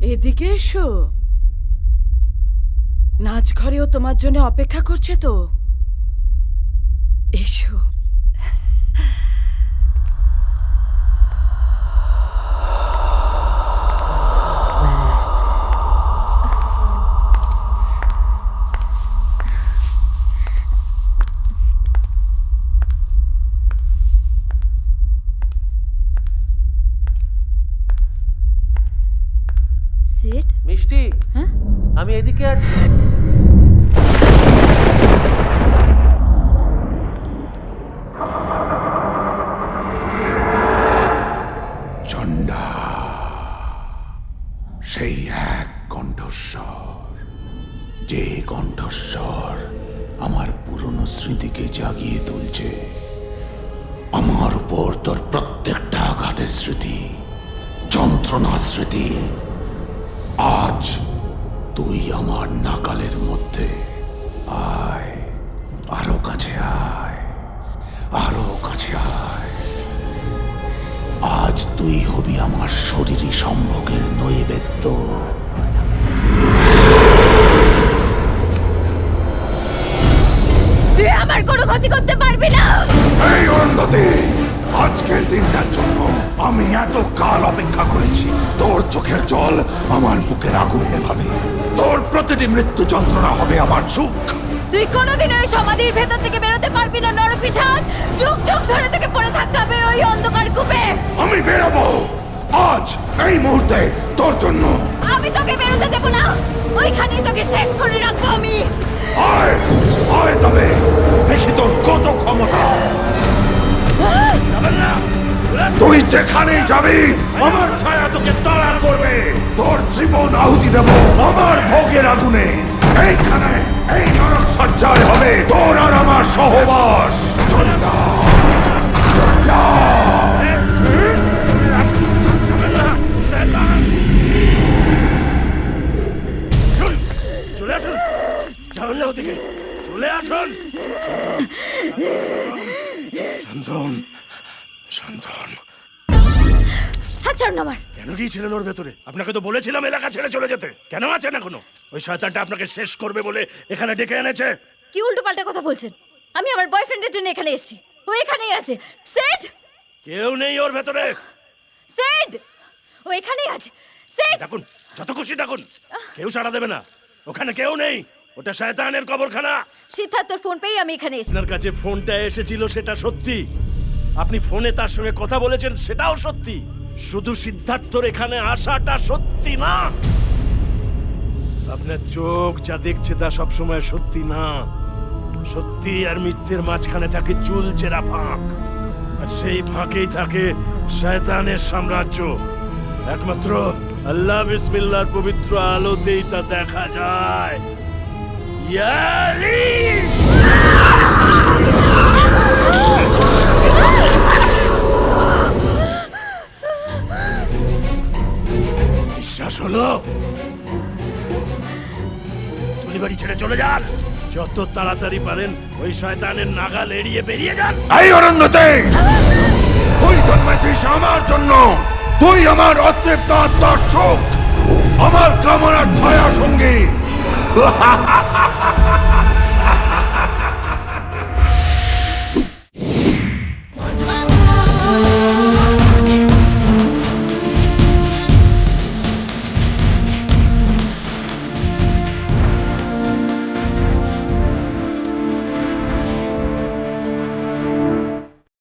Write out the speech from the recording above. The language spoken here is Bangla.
এদিকে এসো। নাচ ঘরেও তোমার জন্য অপেক্ষা করছে তো। এসো। আমি এদিকে আছি। চণ্ডা, সেই এক কণ্ঠস্বর, যে কণ্ঠস্বর আমার পুরনো স্মৃতিকে জাগিয়ে তুলছে। আমার উপর তোর প্রত্যেকটা আঘাতের স্মৃতি যন্ত্রণা স্মৃতি, আজ তুই আমার নাকালের মধ্যে আয় আরও কাছে আয় আরও কাছে আয়। আজ তুই হবি আমার শরীরী সম্ভোগের নৈবেদ্য। তুই আমার কোনো ক্ষতি করতে পারবি না! এই অরুন্ধতী আজকের দিনটার জন্য আমি এত কাল অপেক্ষা করেছি। তোর চোখের জল আমার বুকের আগুন নেভাবে তোর প্রতিটি মৃত্যু যন্ত্রণা হবে আমার সুখ। তুই কোনোদিন ওই সমাধির ভেতর থেকে বেরোতে পারবি না নরপিশাচ। যুগ যুগ ধরে তোকে পড়ে থাকতে হবে ওই অন্ধকার কূপে। আমি বেরোবো। আজ এই মুহূর্তে তোর জন্য। আমি তোকে বেরোতে দেবো না। ওইখানেই তোকে শেষ করে রাখব আমি। আয় আয় তবে। দেখি তোর কত ক্ষমতা। তুই যেখানেই যাবি, আমার ছায়া তোকে তাড়া করবে। তোর জীবন আহুতি দেব আমার ভোগের আগুনে। এইখানে এই নরক সজ্জায় হবে তোর আর আমার সহবাস। চলে চলে আসুন। শান্তন শান্তন। হাত ছাড়ুন আমার। কেন গিয়েছিলেন ওর ভেতরে? আপনাকে তো বলেছিলাম এলাকা ছেড়ে চলে যেতে। কেন আছেন এখনও? ওই শয়তানটা আপনাকে শেষ করবে বলে এখানে ডেকে এনেছে। কি উল্টো পাল্টা কথা বলছেন? আমি আমার বয়ফ্রেন্ডের জন্য এখানে এসেছি। ও এখানেই আছে। সেট কেউ নেই ওর ভেতরে। সেট ও এখানেই আছে। সেট ডাকুন যত খুশি ডাকুন। কেউ সাড়া দেবে না। ওখানে কেউ নেই। ওটা শয়তানের কবরখানা। সিদ্ধার্থর ফোন পেয়ে আমি এখানে এসেছি। আপনার কাছে ফোনটা এসেছিল সেটা সত্যি। আপনি ফোনে তার সঙ্গে কথা বলেছেন, সেটাও সত্যি। শুধু সিদ্ধার্থর এখানে আসাটা সত্যি না। আপনার চোখ যা দেখছে তা সবসময় সত্যি না। সত্যি আর মিথ্যের মাঝখানে থাকে চুল চেরা ফাঁক। আর সেই ফাঁকেই থাকে শয়তানের সাম্রাজ্য। একমাত্র আল্লাহ বিসমিল্লাহর পবিত্র আলোতেই তা দেখা যায়। ইয়ারি! বিশ্বাস হলো? তুলি বাড়ি ছেড়ে চলে যান। যত তাড়াতাড়ি পারেন, ওই শয়তানের নাগাল এড়িয়ে বেরিয়ে যান। এই অরণ্যতে! তুই জন্মেছিস আমার জন্য। তুই আমার অতৃপ্ত সুখ আমার কামনার ছায়া সঙ্গী।